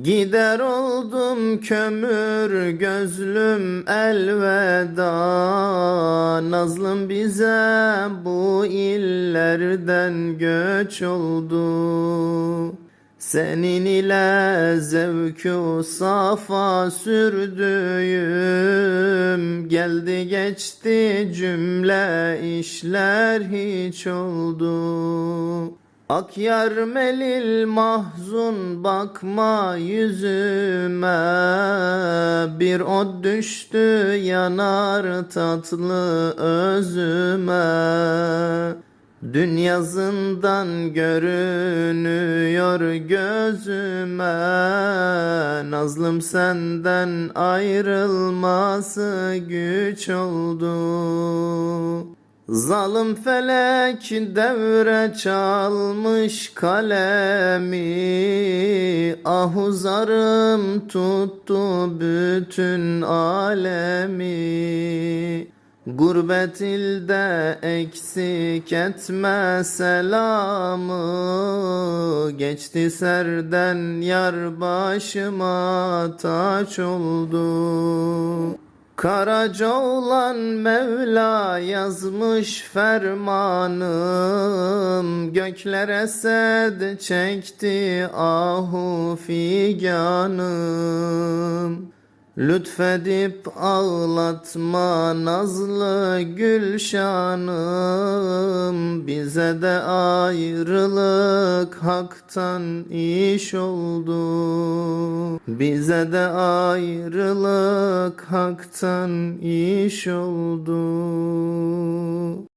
Gider oldum kömür gözlüm elveda. Nazlım bize bu illerden göç oldu. Senin ile zevku safa sürdüğüm. Geldi geçti cümle işler hiç oldu Akyar melil mahzun bakma yüzüme. Bir ot düştü yanar tatlı özüme. Dün yazından görünüyor gözüme. Nazlım senden ayrılması güç oldu Zalim felek devre çalmış kalemi Ahuzarım tuttu bütün alemi. Gurbet ilde eksik etme selamı Geçti serden yar başıma taç oldu Karaca olan Mevla yazmış fermanım. Göklere sed çekti ahu figanım. Lütfedip ağlatma nazlı gülşanım Bize de ayrılık haktan iş oldu. Bize de ayrılık haktan iş oldu